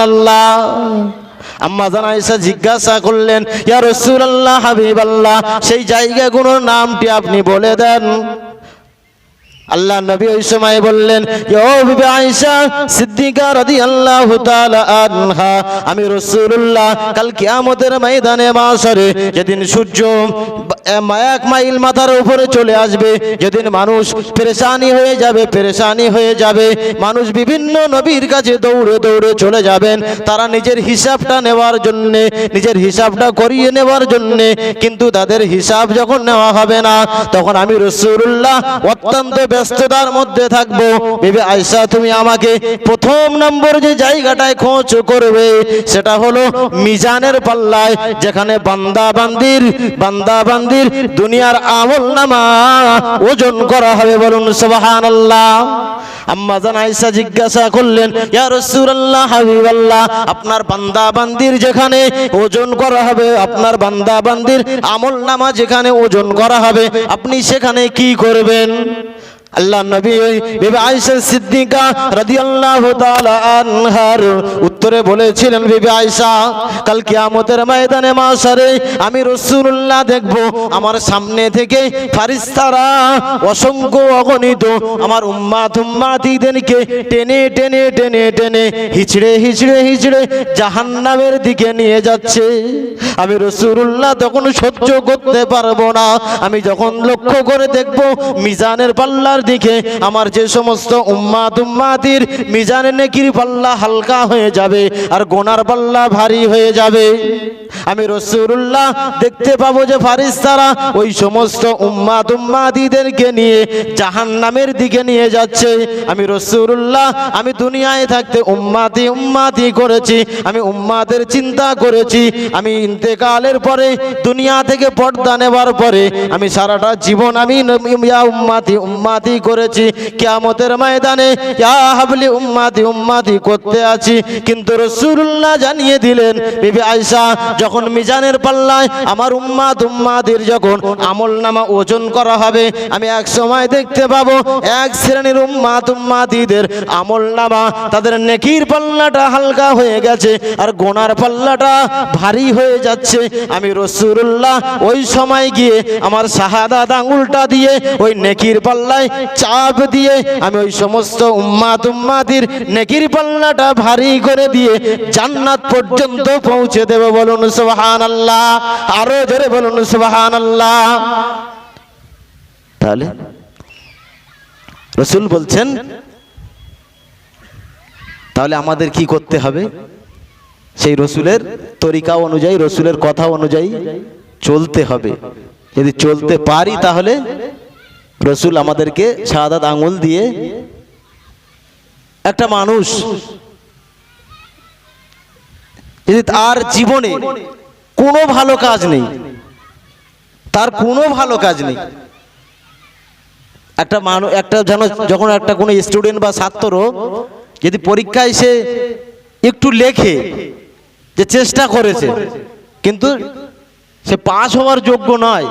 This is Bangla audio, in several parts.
আল্লাহ জিজ্ঞাসা করলেন ইয়া হাবিব আল্লাহ সেই জায়গাগুলোর নামটি আপনি বলে দেন। আল্লাহ নবী ওই সময় বললেন আমি রাসূলুল্লাহ কাল কিয়ামতের ময়দানে মাশরে যেদিন সূর্য এক মাইল মাথার উপরে চলে আসবে, যেদিন মানুষ পেরেশানি হয়ে যাবে, পেরেশানি হয়ে যাবে, মানুষ বিভিন্ন নবীর কাছে দৌড়ে দৌড়ে চলে যাবেন, তারা নিজের হিসাবটা নেওয়ার জন্যে, নিজের হিসাবটা করিয়ে নেওয়ার জন্যে, কিন্তু তাদের হিসাব যখন নেওয়া হবে না, তখন আমি রসুল্লাহ অত্যন্ত ব্যস্ততার মধ্যে থাকব। বেবি আয়সা তুমি আমাকে প্রথম নম্বর যে জায়গাটায় খোঁজ করবে, সেটা হলো মিজানের পাল্লায়, যেখানে বান্দা বান্দির বান্দা বান্দির দুনিয়ার আমল নামা ওজন করা হবে বলুন সুবহানাল্লাহ। আম্মা জান জিজ্ঞাসা করলেন, ইয়া রাসূলুল্লাহ, হাবিবাল্লাহ, আপনার বান্দা বান্দির যেখানে ওজন করা হবে, আপনার বান্দা বান্দির আমল নামা যেখানে ওজন করা হবে, আপনি সেখানে কি করবেন? আল্লাহ নবী বিবি আয়েশা সিদ্দিকা রাদিয়াল্লাহু তাআলা আনহার উত্তরে বলেছিলেন, বিবি আয়েশা, কাল কিয়ামতের ময়দানে মাশারে আমি রাসূলুল্লাহ দেখব। আমার সামনে থেকে ফারিস্তারা অসংখ্য অগণিত আমার উম্মাত উম্মাতিদেরকে টেনে টেনে টেনে টেনে, হিচড়ে হিচড়ে হিচড়ে জাহান্নামের দিকে নিয়ে যাচ্ছে। আমি রসুল্লাহ তখন সহ্য করতে পারব না। আমি যখন লক্ষ্য করে দেখব, মিজানের পাল্লার দিকে আমার যে সমস্ত উম্মাত উম্মাতির মিজানের নেকির পাল্লা হালকা হয়ে যাবে আর গোনার পাল্লা ভারী হয়ে যাবে। আমি রসুল্লাহ দেখতে পাবো যে ফারিস্তারা ওই সমস্ত উম্মাত উম্মাতিদেরকে নিয়ে জাহান্নামের দিকে নিয়ে যাচ্ছে। আমি রসুল্লাহ আমি দুনিয়ায় থাকতে উম্মাতি উম্মাতি করেছি, আমি উম্মাদের চিন্তা করেছি, আমি ইন্তেকালের পরে, দুনিয়া থেকে পর্দা নেবার পরে, আমি সারাটা জীবন আমি ন- ইয়া উম্মাতি করেছি। কিয়ামতের ময়দানে ইয়া হাবলি উম্মাতি উম্মাতি করতে আছি। কিন্তু রসুল্লাহ জানিয়ে দিলেন, বিবি আয়সা যখন মিজানের পাল্লায় আমার উম্মাত উম্মাতির যখন আমল নামা ওজন করা হবে, আমি এক সময় দেখতে পাবো এক শ্রেণির উম্মাত উম্মাতিদের আমল নামা তাদের নেকির পাল্লাটা হালকা হয়ে গেছে আর গোনার পাল্লাটা ভারী হয়ে যাচ্ছে। আমি রসুল্লাহ ওই সময় গিয়ে আমার শাহাদাত আঙুলটা দিয়ে ওই নেকির পাল্লায় চাপ দিয়ে আমি ওই সমস্ত উম্মাত উম্মাতির নেকির পাল্লাটা ভারী করে দিয়ে জান্নাত পর্যন্ত পৌঁছে দেবে বলুন সুবহান আল্লাহ আরও জোরে বলুন সুবহান আল্লাহ তাহলে রসুল বলছেন, তাহলে আমাদের কি করতে হবে? সেই রসুলের তরিকা অনুযায়ী, রসুলের কথা অনুযায়ী চলতে হবে। যদি চলতে পারি তাহলে রসুল আমাদেরকে সাদাত আঙুল দিয়ে একটা মানুষ যদি তার জীবনে কোনো ভালো কাজ নেই, তার কোনো ভালো কাজ নেই, একটা মানুষ একটা যেন, যখন একটা কোনো স্টুডেন্ট বা ছাত্র যদি পরীক্ষায় সে একটু লেখে যে চেষ্টা করেছে, কিন্তু সে পাস হওয়ার যোগ্য নয়,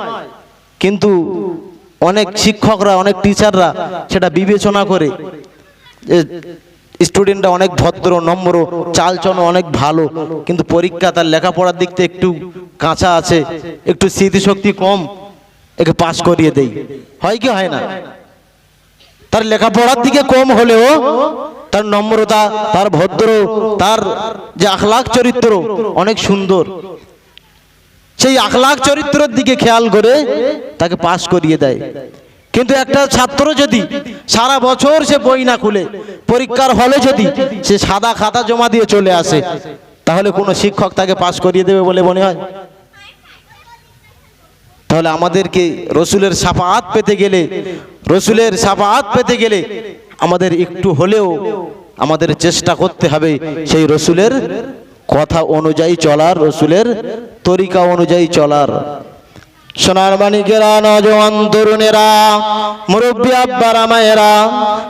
কিন্তু অনেক শিক্ষকরা অনেক টিচাররা সেটা বিবেচনা করে যে স্টুডেন্টরা অনেক ভদ্র নম্র চালচলন অনেক ভালো কিন্তু পরীক্ষা তার লেখাপড়ার দিক থেকে একটু কাঁচা আছে একটু স্মৃতিশক্তি কম একে পাশ করিয়ে দেই। হয় কি হয় না? তার লেখাপড়ার দিকে কম হলেও তার নম্রতা তার ভদ্র তার যে আখলাখ চরিত্র অনেক সুন্দর। সেই আখলাখ চরিত্রের দিকে খেয়াল করে তাকে পাশ করিয়ে দেয়। কিন্তু একটা ছাত্র যদি সারা বছর সে বই না খুলে, পরীক্ষার হলে যদি সে সাদা খাতা জমা দিয়ে চলে আসে, তাহলে কোনো শিক্ষক তাকে পাশ করিয়ে দেবে বলে মনে হয়? তাহলে আমাদেরকে রসুলের সাফাত পেতে গেলে, রসুলের সাফাত পেতে গেলে আমাদের একটু হলেও আমাদের চেষ্টা করতে হবে সেই রসুলের কথা অনুযায়ী চলার, রসুলের তরিকা অনুযায়ী চলার। সোনার মানিকেরা, নজওয়ান তরুণেরা, মুরব্বী আব্বারা, মায়েরা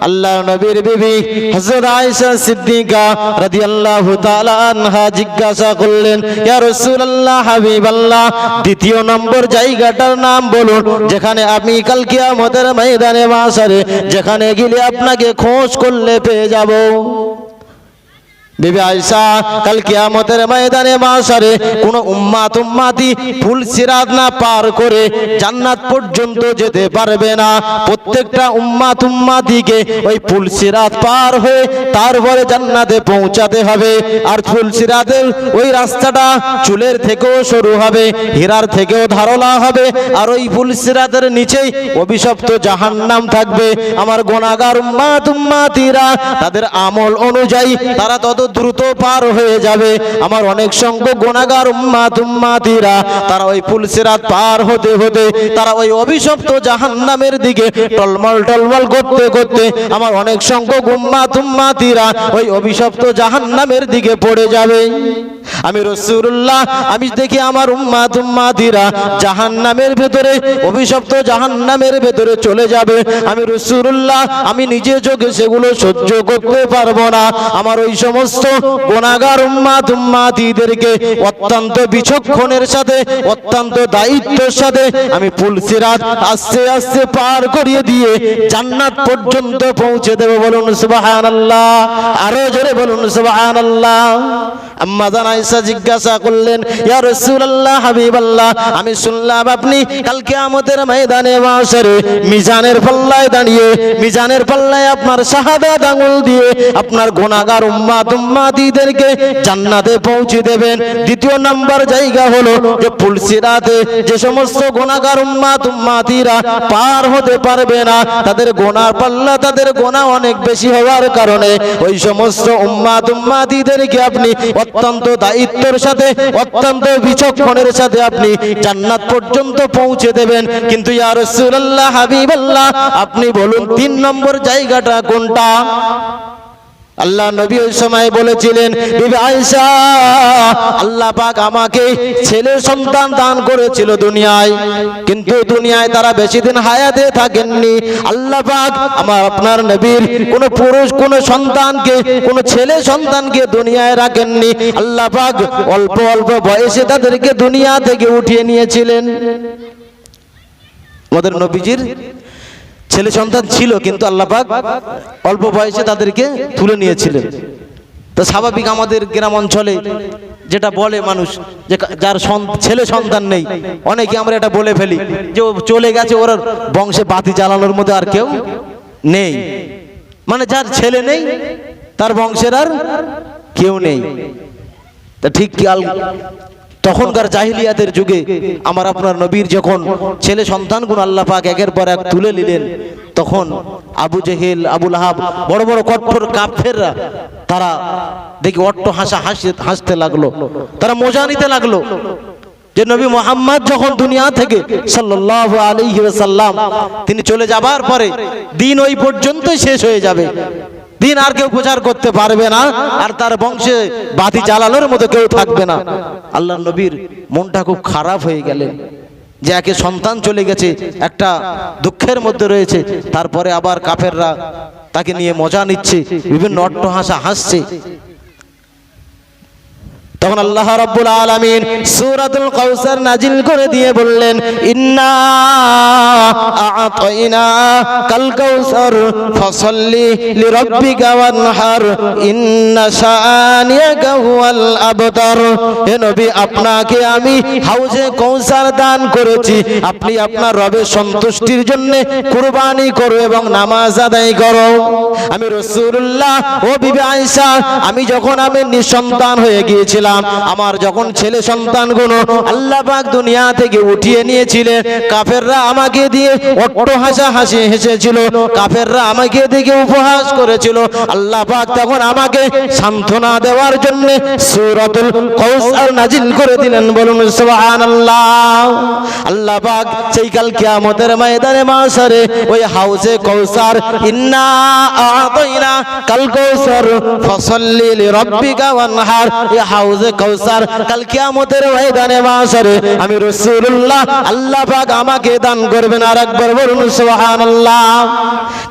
আল্লাহ নবীর বিবি হযরত আয়েশা সিদ্দিকা রাদিয়াল্লাহু তাআলা আনহা জিজ্ঞাসা করলেন, ইয়া রাসূলুল্লাহ, হাবিবাল্লাহ, দ্বিতীয় নম্বর জায়গাটার নাম বলুন, যেখানে আমি কাল কিয়ামতের ময়দানে মাসারে যেখানে গেলে আপনাকে খোঁজ করলে পেয়ে যাব। বিবি আয়েশা, কাল কিয়ামতের ময়দানে মাসারে কোন উম্মাত উম্মাতি ফুল সিরাত না পার করে জান্নাত পর্যন্ত যেতে পারবে না। প্রত্যেকটা উম্মাত উম্মাতিকে ওই ফুল সিরাত পার হয়ে তারপরে জান্নাতে পৌঁছাতে হবে। আর ফুল সিরাতের ওই রাস্তাটা চুলের থেকেও সরু হবে, হীরার থেকেও ধারলা হবে, আর ওই ফুল সিরাতের নিচেই অভিশপ্ত জাহান্নাম থাকবে। আমার গোনাগার উম্মাত উম্মাতিরা তাদের আমল অনুযায়ী তারা তত দ্রুত পার হয়ে যাবে। আমার অনেক সংখ্যক গোনাগার উম্মাত উম্মাতিরা, তারা ওই ফুলসিরাত পার হতে হতে, তারা ওই অভিশপ্ত জাহান্নামের দিকে টলমল টলমল করতে করতে আমার অনেক সংখ্যক উম্মাত উম্মাতিরা ওই অভিশপ্ত জাহান্নামের দিকে পড়ে যাবে। আমি রসুল্লাহ আমি দেখি আমার উম্মা উম্মাত উম্মাতিরা জাহান্নামের ভেতরে, অভিশপ্ত জাহান্নামের ভেতরে চলে যাবে। আমি রসুল্লাহ আমি নিজে চোখে সেগুলো সহ্য করতে পারব না। আমার ওই সমস্ত গোনাগার উম্মাত উম্মাতিদেরকে অত্যন্ত বিচক্ষণের সাথে, অত্যন্ত দায়িত্বের সাথে আমি পুলসিরাত আস্তে আস্তে পার করিয়ে দিয়ে জান্নাত পর্যন্ত পৌঁছে দেব বলুন সুবহানাল্লাহ। আরও জোরে বলুন সুবহানাল্লাহ। আম্মা জান আয়েশা জিজ্ঞাসা করলেন, ইয়া রাসূলুল্লাহ, হাবিবাল্লাহ, আমি শুনলাম আপনি কাল কিয়ামতের ময়দানে মাশারে মিজানের পাল্লায় দাঁড়িয়ে, মিজানের পাল্লায় আপনার শাহাদাত আঙ্গুল দিয়ে আপনার গুনাহগার উম্মাত উম্মাতিদেরকে জান্নাতে পৌঁছে দেবেন। দ্বিতীয় নাম্বার জায়গা হলো যে ফুলসিরাতে যে সমস্ত গুনাহগার উম্মাত উম্মাতিরা পার হতে পারবে না, তাদের গোনার পাল্লা, তাদের গোনা অনেক বেশি হওয়ার কারণে ওই সমস্ত উম্মাত উম্মাতিদেরকে আপনি অত্যন্ত দায়িত্বের সাথে অত্যন্ত বিচক্ষণের সাথে আপনি জান্নাত পর্যন্ত পৌঁছে দেবেন। কিন্তু ইয়া রাসূলুল্লাহ, হাবিবাল্লাহ, আপনি বলুন তিন নম্বর জায়গাটা কোনটা? আল্লাহ নবী ওই সময় বলেছিলেন আল্লাহ পাক আমাকে ছেলে সন্তান দান করেছিল দুনিয়ায়, কিন্তু দুনিয়ায় তারা বেশি দিন হায়াতে থাকেননি। আল্লাহ পাক আমার, আপনার নবীর কোন পুরুষ, কোন সন্তানকে, কোন ছেলে সন্তানকে দুনিয়ায় রাখেননি। আল্লাহ পাক অল্প অল্প বয়সে তাদেরকে দুনিয়া থেকে উঠিয়ে নিয়েছিলেন। আমাদের নবীজির ছেলে সন্তান ছিল, কিন্তু আল্লাপাক অল্প বয়সে তাদেরকে তুলে নিয়েছিলেন। তো স্বাভাবিক আমাদের গ্রাম অঞ্চলে যেটা বলে মানুষ, যে যার ছেলে সন্তান নেই, অনেকে আমরা এটা বলে ফেলি, যে ও চলে গেছে, ওর বংশে বাতি জ্বালানোর মধ্যে আর কেউ নেই। মানে যার ছেলে নেই, তার বংশের আর কেউ নেই। তা ঠিক কাল তখনকার জাহিলিয়াতের যুগে আমার আপনার নবীর যখন ছেলে সন্তানগুলো আল্লাহ পাক একের পর এক তুলে নিলেন, তখন আবু জেহেল আবুল আহাব বড় বড় কঠোর কাফেররা তারা দেখি অট্ট হাসা হাসি, হাসতে লাগল, তারা মজা নিতে লাগল যে নবী মোহাম্মদ যখন দুনিয়া থেকে সাল্লাল্লাহু আলাইহি ওয়াসাল্লাম তিনি চলে যাবার পরে দিন ওই পর্যন্তই শেষ হয়ে যাবে। দিন আর কেউ প্রচার করতে পারবে না, আর তার বংশে বাতি জ্বালানোর মতো কেউ থাকবে না। আল্লাহ নবীর মনটা খুব খারাপ হয়ে গেলেন যে একে সন্তান চলে গেছে, একটা দুঃখের মধ্যে রয়েছে, তারপরে আবার কাফেররা তাকে নিয়ে মজা নিচ্ছে, বিভিন্ন অট্টহাসা হাসছে। তখন আল্লাহ রাব্বুল আলামিন সূরাতুল কাউসার নাজিল করে দিয়ে বললেন, ইন্না হে নবী, আপনাকে আমি হাউজে দান করেছি। আপনি আপনার রবের সন্তুষ্টির জন্য কুরবানি করো এবং নামাজ আদায় করো। আমি ও আমি যখন আমি নিঃসন্তান হয়ে গিয়েছিলাম, আমার যখন ছেলে সন্তানগুলো আল্লাহ পাক দুনিয়া থেকে উঠিয়ে নিয়েছিলেন, কাফেররা আমাকে দিয়ে অট্ট হাসা হাসি হেসেছিল, কাফেররা আমাকে দেখে উপহাস করেছিল। আল্লাহ পাক তখন আমাকে সান্ত্বনা দেওয়ার জন্য সূরাতুল কাউসার নাজিল করে দিলেন। বলুন, সুবহানাল্লাহ। আল্লাহ পাক সেই কাল কিয়ামতের ময়দানে মাসারে ওই হাউসে কৌসার ইন্না আতাইনা কাল কৌসার ফসল্লি লিরাব্বিকা ওয়ানহার। এই হাউজে হাউজে কাউসার কাল কিয়ামতের ময়দানে মাসরে আমি রাসূলুল্লাহ, আল্লাহ পাক আমাকে দান করবেন। আর একবার বলুন সুবহানাল্লাহ।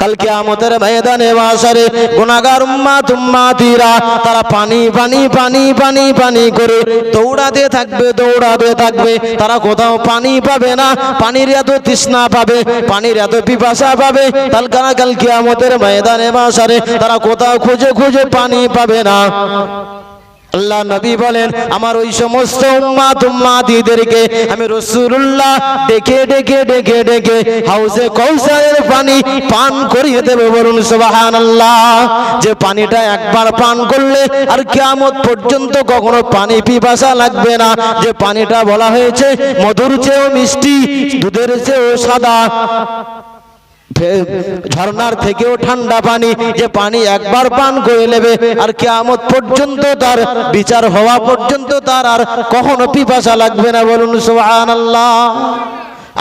কাল কিয়ামতের ময়দানে মাসরে গুনাহগার উম্মাত উম্মাতিরা তারা পানি পানি পানি পানি পানি করে দৌড়াতে থাকবে দৌড়াতে থাকবে। তারা কোথাও পানি পাবে না, পানির এত তৃষ্ণা পাবে, পানির এত পিপাসা পাবে। তাল কানা কাল কিয়ামতের ময়দানে মাসারে তারা কোথাও খুঁজে খুঁজে পানি পাবে না। আল্লাহ নবী বলেন, আমার ওই সমস্ত উম্মাত উম্মাতিদেরকে আমি রাসূলুল্লাহ ডেকে ডেকে ডেকে ডেকে হাউসে কৌসারের পানি পান করিয়ে দেব বলুন সুবহানাল্লাহ। যে পানিটা একবার পান করলে আর কিয়ামত পর্যন্ত কখনো পানি পিপাসা লাগবে না। যে পানিটা বলা হয়েছে, মধুর চেয়েও মিষ্টি, দুধের চেয়েও সাদা। ঝর্ণার থেকেও ঠান্ডা পানি, যে পানি একবার পান করে নেবে, আর কেয়ামত পর্যন্ত তার বিচার হওয়া পর্যন্ত তার আর কখনো পিপাসা লাগবে না। বলুন, সুবহানাল্লাহ।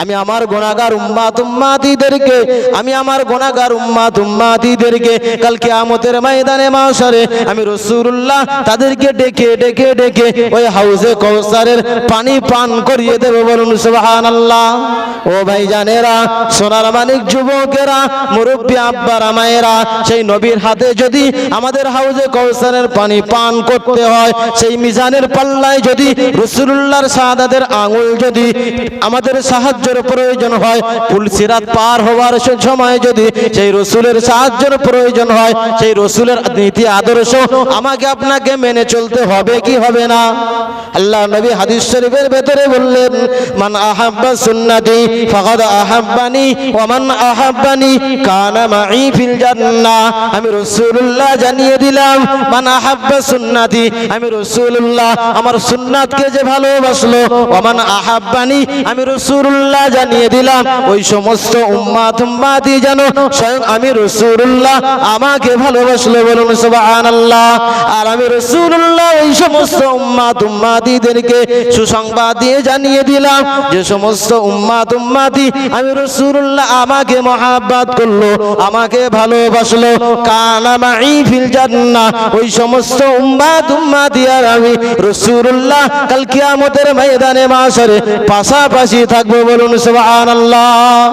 আমি আমার গোনাগার উম্মাত উম্মাতিদেরকে আমি আমার গোনাগার উম্মাত উম্মাতিদেরকে কাল কিয়ামতের ময়দানে মাশারে আমি রাসূলুল্লাহ তাদেরকে ডেকে ডেকে ডেকে ওই হাউজে কৌসারের পানি পান করিয়ে দেব বলুন সুবহানাল্লাহ। ও ভাই জানেরা সোনার মানিক যুবকেরা, মুরব্বী আব্বারা, মায়েরা, সেই নবীর হাতে যদি আমাদের হাউজে কৌসারের পানি পান করতে হয়, সেই মিজানের পাল্লায় যদি রসুল্লাহর সাদাদের আঙুল যদি আমাদের সাহায্যের প্রয়োজন হয়। পুলসিরাত পার হওয়ার সময় যদি সেই রসুলের সাহায্যের প্রয়োজন হয়, সেই রসুলের নীতি আদর্শ আমাকে আপনাকে মেনে চলতে হবে কি হবে না? আল্লাহ নবী হাদিস শরীফের ভেতরে বললেন, মান আহাব্বা সুন্নতি ফাকাদ আহাব্বানি ওয়া মান আহাব্বানি কানা মাই ফিল জান্নাহ। আমি রাসূলুল্লাহ জানিয়ে দিলাম, মান আহাব্বা সুন্নতি। আমি রাসূলুল্লাহ আমার সুন্নাতকে যে ভালোবাসলো, ওয়া মান আহাব্বানি। আমি রাসূলুল্লাহ জানিয়ে দিলাম, ওই সমস্ত উম্মাত উম্মাতি যেন স্বয়ং আমি রাসূলুল্লাহ আমাকে ভালোবাসলো বলুন সুবহানাল্লাহ। আর আমি রাসূলুল্লাহ ওই সমস্ত উম্মাত উম্মাতিদেরকে সুসংবাদ দিয়ে জানিয়ে দিলাম, যে সমস্ত উম্মাত উম্মাতি আমি রাসূলুল্লাহ আমাকে মহাব্বত করল, আমাকে ভালোবাসলো, কানা মাই ফিল জান্নাহ। ওই সমস্ত উম্মাত উম্মাতি আর আমি রাসূলুল্লাহ কাল কিয়ামতের ময়দানে মাশরে পাশাপাশি থাকব বলুন সুবহানাল্লাহ।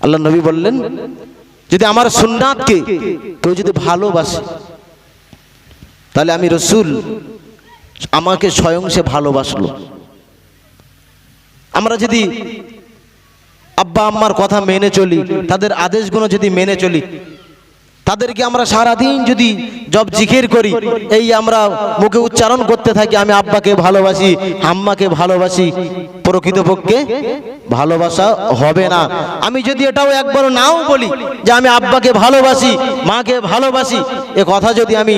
আল্লাহ নবী বললেন, যদি আমার সুন্নাতকে কেউ যদি ভালোবাসে, তাহলে আমি রসুল, আমাকে স্বয়ং সে ভালোবাসলো। আমরা যদি আব্বা আম্মার কথা মেনে চলি, তাদের আদেশগুলো যদি মেনে চলি তাদেরকে আমরা সারাদিন যদি জব জিকির করি, এই আমরা মুখে উচ্চারণ করতে থাকি, আমি আব্বাকে ভালোবাসি, আম্মাকে ভালোবাসি, প্রকৃতপক্ষে ভালোবাসা হবে না। আমি যদি এটাও একবার নাও বলি যে আমি আব্বাকে ভালোবাসি, মাকে ভালোবাসি, এ কথা যদি আমি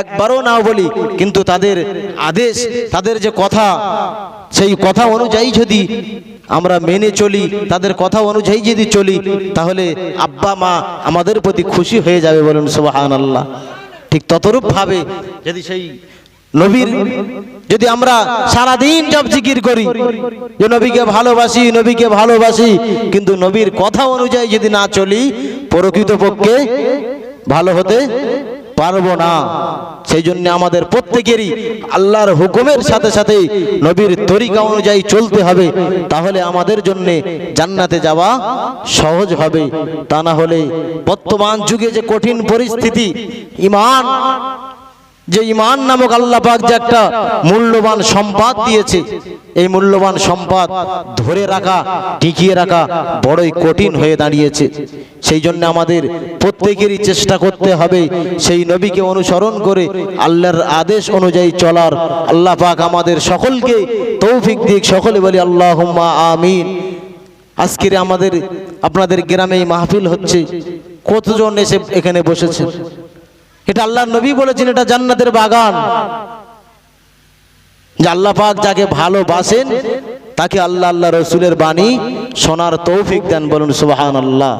একবারও নাও বলি, কিন্তু তাদের আদেশ, তাদের যে কথা, সেই কথা অনুযায়ী যদি আমরা মেনে চলি, তাদের কথা অনুযায়ী যদি চলি, তাহলে আব্বা, মা আমাদের প্রতি খুশি হয়ে যাবে বলুন সুবাহান আল্লাহ ঠিক ততরূপ ভাবে যদি সেই নবীর, যদি আমরা সারাদিন জব জিকির করি, যে নবীকে ভালোবাসি নবীকে ভালোবাসি, কিন্তু নবীর কথা অনুযায়ী যদি না চলি, প্রকৃতপক্ষে ভালো হতে পারব না। সেই জন্য আমাদের প্রত্যেকেরই আল্লাহর হুকুমের সাথে সাথে নবীর তরিকা অনুযায়ী চলতে হবে। তাহলে আমাদের জন্য জান্নাতে যাওয়া সহজ হবে। তা না হলে বর্তমান যুগে যে কঠিন পরিস্থিতি, ইমান যে ইমান নামক আল্লাহ পাক যে একটা মূল্যবান সম্পদ দিয়েছে, এই মূল্যবান সম্পদ ধরে রাখা, টিকিয়ে রাখা বড়ই কঠিন হয়ে দাঁড়িয়েছে। সেই জন্য আমাদের প্রত্যেকেরই চেষ্টা করতে হবে সেই নবীকে অনুসরণ করে আল্লাহর আদেশ অনুযায়ী চলার। আল্লাহ পাক আমাদের সকলকে তৌফিক দিক, সকলে বলি আল্লাহ আমিন। আজকের আমাদের, আপনাদের গ্রামে মাহফিল হচ্ছে। কতজন এসে এখানে বসেছে এটা আল্লাহ নবী বলেছেন, এটা জান্নাতের বাগান। যে আল্লাহ পাক যাকে ভালোবাসেন, তাকে আল্লাহ আল্লাহ রসুলের বাণী সোনার তৌফিক দেন বলুন সুবাহান আল্লাহ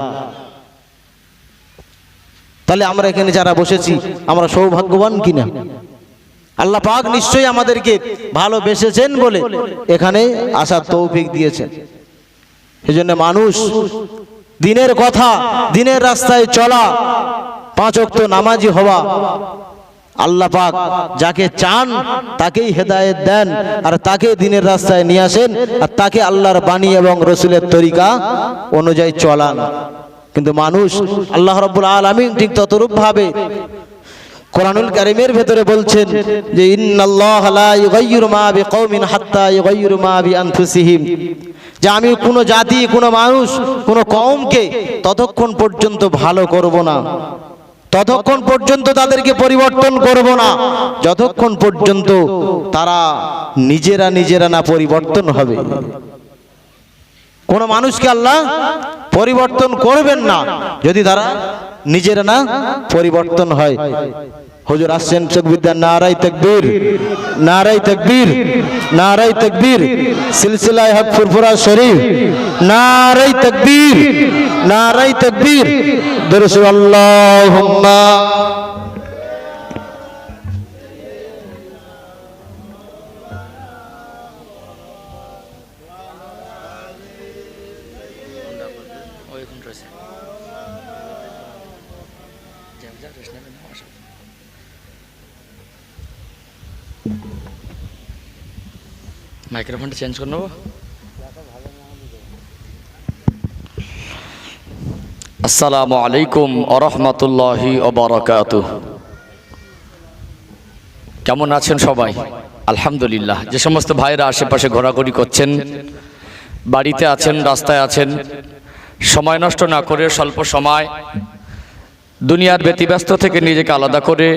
তাহলে আমরা এখানে যারা বসেছি, আমরা সৌভাগ্যবান কিনা? আল্লাহ পাক নিশ্চয়ই আমাদেরকে ভালোবেসেছেন বলে এখানে আসার তৌফিক দিয়েছেন। সেজন্য মানুষ দিনের কথা, দিনের রাস্তায় চলা পাঁচ অক্ত নামাজি হওয়া। আল্লাহ পাক যাকে চান, তাকেই হেদায়েত দেন আর তাকে দিনের রাস্তায় নিয়ে আসেন আর তাকে আল্লাহর বাণী এবং রসুলের তরিকা অনুযায়ী চলান। কিন্তু মানুষ আল্লাহ রব্বুল আলমিন ঠিক ততরূপ ভাবে কোরআনুল কারিমের ভেতরে বলছেন যে যে, আমি কোনো জাতি, কোনো মানুষ, কোনো কওমকে ততক্ষণ পর্যন্ত ভালো করব না। ততক্ষণ পর্যন্ত তাদেরকে পরিবর্তন করব না। যতক্ষণ পর্যন্ত তারা নিজেরা নিজেরা না পরিবর্তন হবে। কোন মানুষকে আল্লাহ পরিবর্তন করবেন না। যদি তারা নিজেরা না পরিবর্তন হয়। হুজুর আসছেন চকবিদ্যা নারাই তকবীর। নারাই তকবীর। নারাই তকবীর। সিলসিলায় হক ফুরফুরা শরীফ। নারাই তকবীর। নারাই তকবীর। দরসু আল্লাহুম্মা। মাইক্রোফোনটা চেঞ্জ করে নেব আসসালামু আলাইকুম আরহামতুল্লাহি ওবরাকাতু কেমন আছেন সবাই? আলহামদুলিল্লাহ। যে সমস্ত ভাইরা আশেপাশে ঘোরাঘুরি করছেন, বাড়িতে আছেন, রাস্তায় আছেন, সময় নষ্ট না করে স্বল্প সময় দুনিয়ার ব্যতিব্যস্ত থেকে নিজেকে আলাদা করে